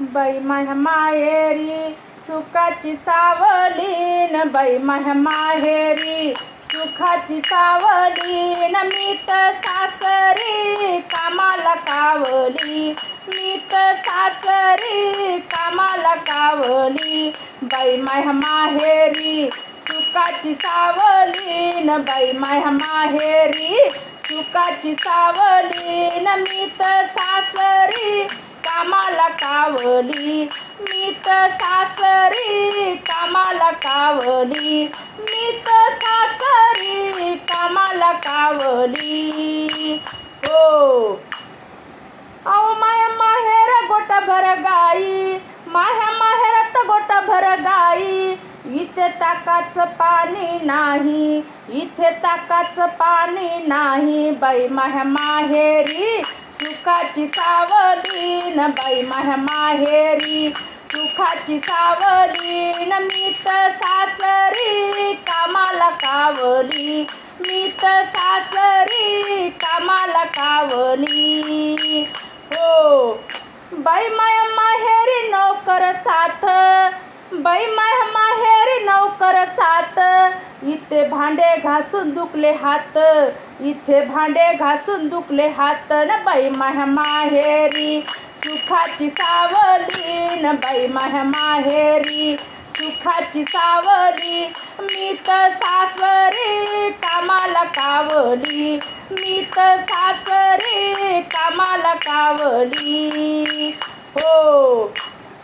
बाई माझ्या माहेरी सुखाची सावलीन. बाई माझ्या माहेरी सुखाची सावलीन. मी तर सासरी कामाला कावली. मी तर सासरी कामाला कावली. बाई माझ्या माहेरी सुखाची सावलीन. बाई माझ्या माहेरी सुखाची सावलीन. मी तर सासरी कामाला कावली. मी तर सासरी कामाला कावली. मी तर सासरी कामाला कावली. हो. अहो माया माहेर गोट भर गाई. माह्या माहेरात गोट भर गाई. इथे ताकाचं पाणी नाही. इथे ताकाचं पाणी नाही. बाई माह्या माहेरी सुखाची सावलीन बाई माह्या माहेरी. सुखाची सावलीन मी तर सासरी कामाला कावली. मी तर सासरी कामाला कावली. हो. बाई माया माहेरी नोकर साथ. बाई माया माहेरी इथे भांडे घासून दुखले हात इथे भांडे घासून दुखले हात. न बाई माह्या माहेरी सुखाची सावलीन. बाई माह्या माहेरी सुखाची सावली. मी तर सासरी कामाला कावली. मी तर सासरी कामाला कावली. हो.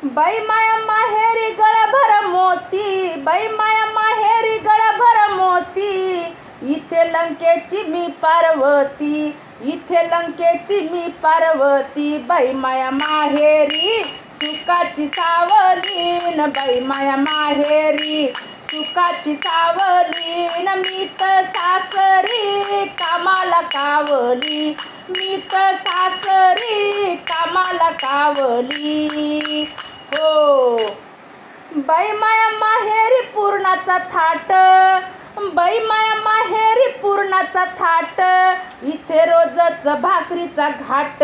बाई माया माहेरी गळभर मोती. बाई माया माहेरी गळभर लंकेची मी पार्वती इथे लंकेची मी पार्वती. बाई माया माहेरी सुखाची सावलीन. बाई माया माहेरी सुखाची सावलीन. मी तर सासरी कामाला कावली. मी तर सासरी कामाला कावली. हो. बाई माया माहेरी पूर्णाचा थाट. बाई माया माहेरी पूर्णाचा थाट इथे रोजच भाकरीचा घाट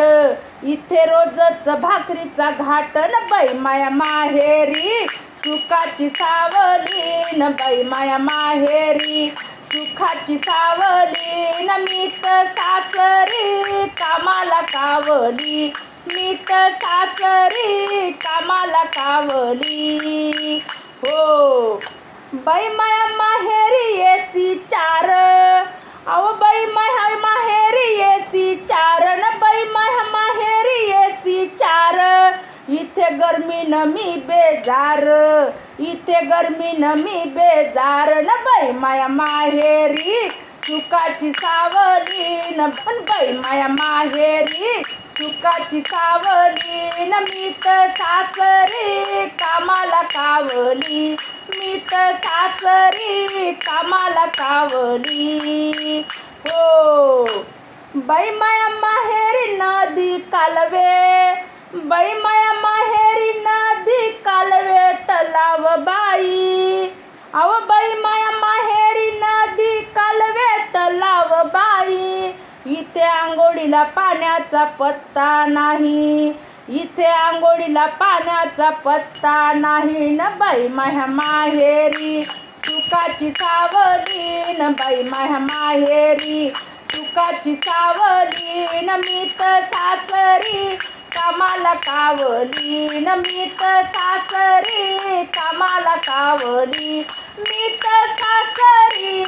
इथे रोजच भाकरीचा घाट न बाई माया माहेरी. सुखाची सावली न बाई माया माहेरी. सुखाची सावली न मीत सासरी कामाला कावली. मीत सासरी कामाला कावली. हो बाई माया माहेरी एसी चार. अहो बाई माया माहेरी येसी चार न बाई माया माहेरी येसी चार. इथे गर्मी न मी बेजार इथे गर्मी न मी बेजार. न बाई माया माहेरी सुखाची न पण बाई माया माहेरी सुखाची सावलीन मी तर सासरी कामाला कावली. मी तर सासरी कामाला कावली हो. बाई माया माहेरी नदी कालवे. बाई माया माहेरी नदी कालवे तलाव बाई. अव बाई माया माहेरी नदी कालवे तलाव बाई. इथे आंघोळीला पाण्याचा पत्ता नाही. इथे आंघोळीला पाण्याचा पत्ता नाही न बाई माह्या माहेरी. सुखाची न बाई माह्या माहेरी. सुखाची सावली न मीत सासरी. कामाला कावली न मी सासरी. कामाला कावली मीत सासरी.